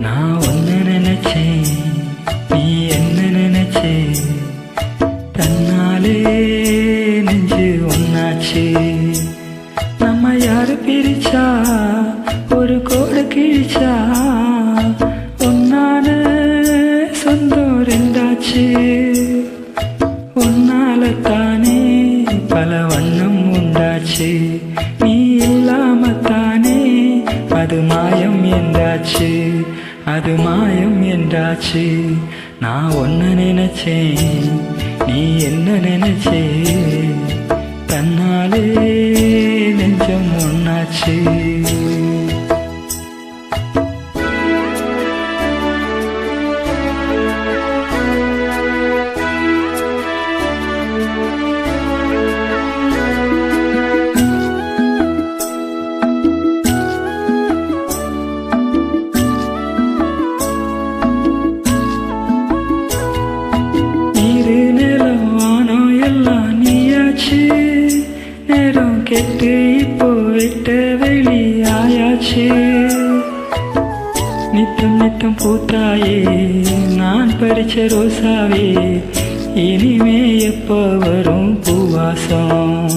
நினைச்சேன் நீ என்ன நினைச்சே? தன்னாலே நெஞ்சு ஒன்னாச்சு. நம்ம யாரு பிரிச்சா? ஒரு கோடு கிழிச்சா? ஒன்னான சொந்தம் ரெண்டாச்சு. உன்னால தானே பல வண்ணம் உண்டாச்சு. நீ இல்லாம தானே அது மாயம் என்றாச்சு. அது மாயம் என்றாச்சு. நான் ஒன்ன நினைச்சேன் நீ என்ன நினைச்சே? தன்னாலே நெஞ்சம் ஒன்னாச்சு பூத்தாயே நான் படிச்ச ரோசாவே இனிமே எப்போ வரும் பூவாசம்?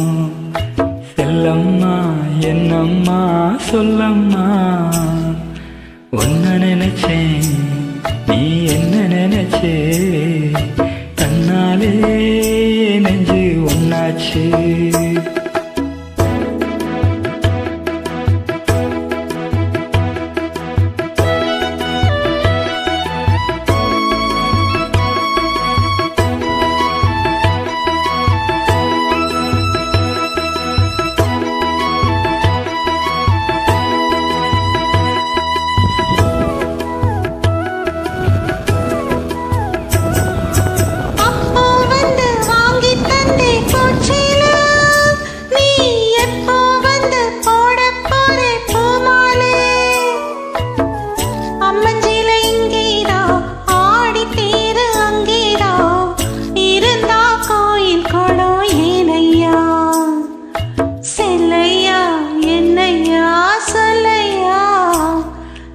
செல்லம்மா என்னம்மா சொல்லம்மா ஒன்ன நினைச்சேன் நீ என்ன நினைச்சே?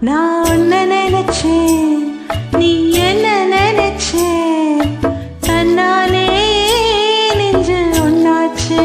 நான் உன்ன நினைச்சேன் நீ என்ன நினைச்சே தன்னாலே நெஞ்சு ஒன்னாச்சு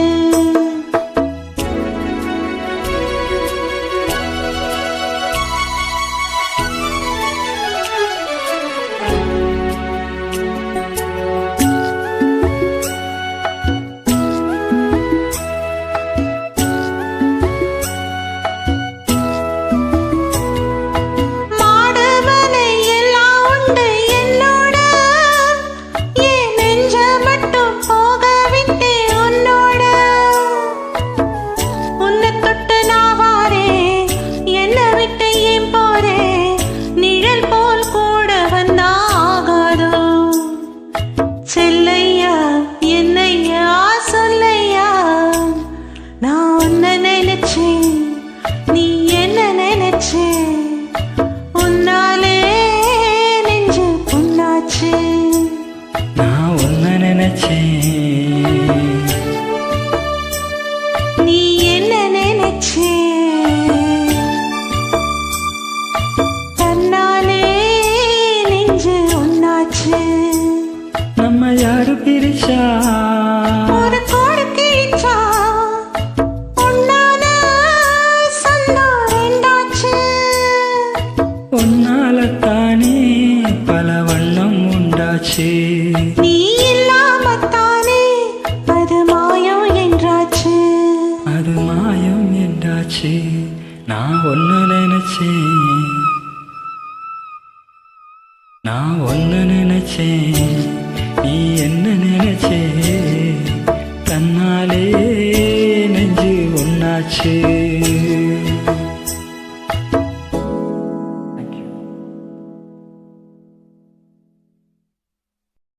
யாரு பிரிச்சா ஒரு கோடு கிழிச்சா ஒன்னான சொந்தம் ரெண்டாச்சு ஒன்னால தானே பல வண்ணம் உண்டாச்சு. நீ இல்லாமத்தானே அது மாயம் என்றாச்சு. அது மாயம் என்றாச்சு. நான் நினைச்சேன். நான் ஒன்னு நினைச்சேன். நீ என்ன நினைச்சே? தன்னாலே நெஞ்சு ஒன்னாச்சு